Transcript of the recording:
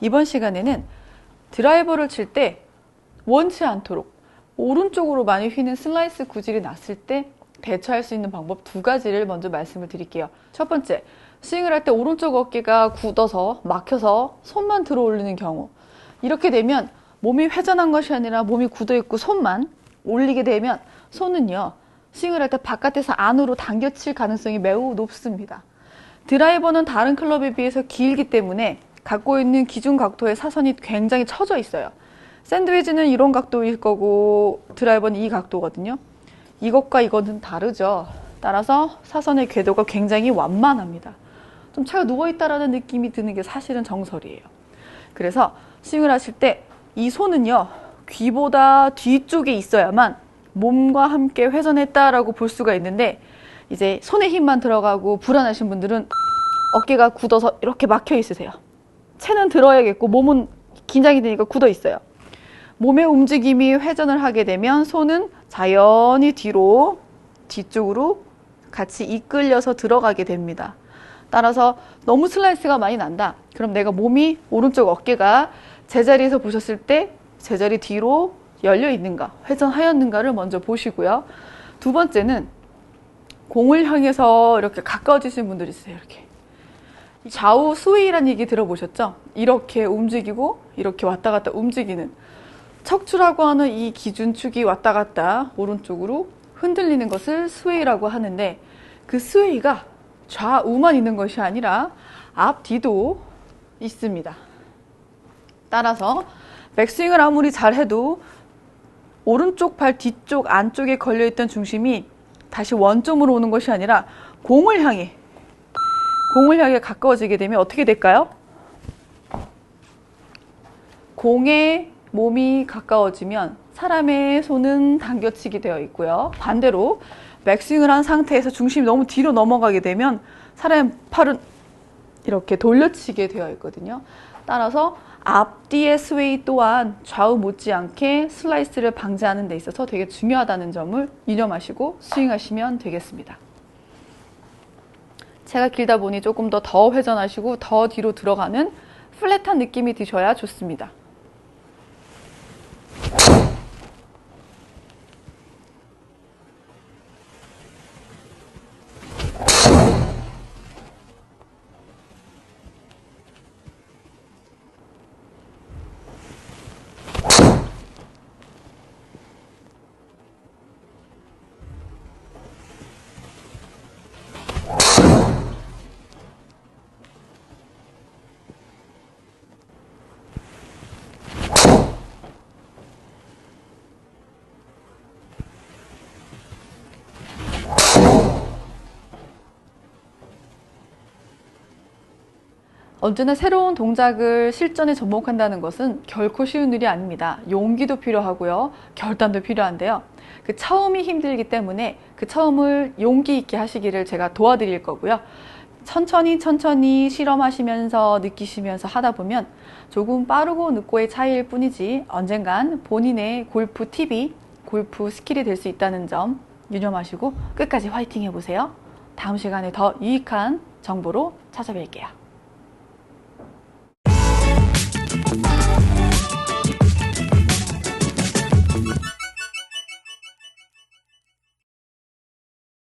이번 시간에는 드라이버를 칠 때 원치 않도록 오른쪽으로 많이 휘는 슬라이스 구질이 났을 때 대처할 수 있는 방법 두 가지를 먼저 말씀을 드릴게요. 첫 번째, 스윙을 할 때 오른쪽 어깨가 굳어서 막혀서 손만 들어 올리는 경우. 이렇게 되면 몸이 회전한 것이 아니라 몸이 굳어 있고 손만 올리게 되면 손은요, 스윙을 할 때 바깥에서 안으로 당겨칠 가능성이 매우 높습니다. 드라이버는 다른 클럽에 비해서 길기 때문에 갖고 있는 기준 각도의 사선이 굉장히 처져 있어요. 샌드위치는 이런 각도일 거고 드라이버는 이 각도거든요. 이것과 이거는 다르죠. 따라서 사선의 궤도가 굉장히 완만합니다. 좀 차가 누워있다라는 느낌이 드는 게 사실은 정설이에요. 그래서 스윙을 하실 때 이 손은요, 귀보다 뒤쪽에 있어야만 몸과 함께 회전했다라고 볼 수가 있는데, 이제 손에 힘만 들어가고 불안하신 분들은 어깨가 굳어서 이렇게 막혀 있으세요. 채는 들어야겠고, 몸은 긴장이 되니까 굳어 있어요. 몸의 움직임이 회전을 하게 되면 손은 자연히 뒤로, 뒤쪽으로 같이 이끌려서 들어가게 됩니다. 따라서 너무 슬라이스가 많이 난다. 그럼 내가 몸이 오른쪽 어깨가 제자리에서 보셨을 때 제자리 뒤로 열려 있는가, 회전하였는가를 먼저 보시고요. 두 번째는 공을 향해서 이렇게 가까워지시는 분들이 있어요. 이렇게. 좌우 스웨이라는 얘기 들어보셨죠? 이렇게 움직이고 이렇게 왔다 갔다 움직이는 척추라고 하는 이 기준축이 왔다 갔다 오른쪽으로 흔들리는 것을 스웨이라고 하는데 그 스웨이가 좌우만 있는 것이 아니라 앞, 뒤도 있습니다. 따라서 백스윙을 아무리 잘해도 오른쪽 발 뒤쪽 안쪽에 걸려있던 중심이 다시 원점으로 오는 것이 아니라 공을 향해 공을 향해 가까워지게 되면 어떻게 될까요? 공에 몸이 가까워지면 사람의 손은 당겨치게 되어 있고요. 반대로 백스윙을 한 상태에서 중심이 너무 뒤로 넘어가게 되면 사람의 팔은 이렇게 돌려치게 되어 있거든요. 따라서 앞뒤의 스웨이 또한 좌우 못지않게 슬라이스를 방지하는 데 있어서 되게 중요하다는 점을 유념하시고 스윙하시면 되겠습니다. 제가 길다 보니 조금 더 더 회전하시고 더 뒤로 들어가는 플랫한 느낌이 드셔야 좋습니다. 언제나 새로운 동작을 실전에 접목한다는 것은 결코 쉬운 일이 아닙니다. 용기도 필요하고요. 결단도 필요한데요. 그 처음이 힘들기 때문에 그 처음을 용기 있게 하시기를 제가 도와드릴 거고요. 천천히 천천히 실험하시면서 느끼시면서 하다 보면 조금 빠르고 늦고의 차이일 뿐이지 언젠간 본인의 골프 팁이 골프 스킬이 될 수 있다는 점 유념하시고 끝까지 화이팅 해보세요. 다음 시간에 더 유익한 정보로 찾아뵐게요.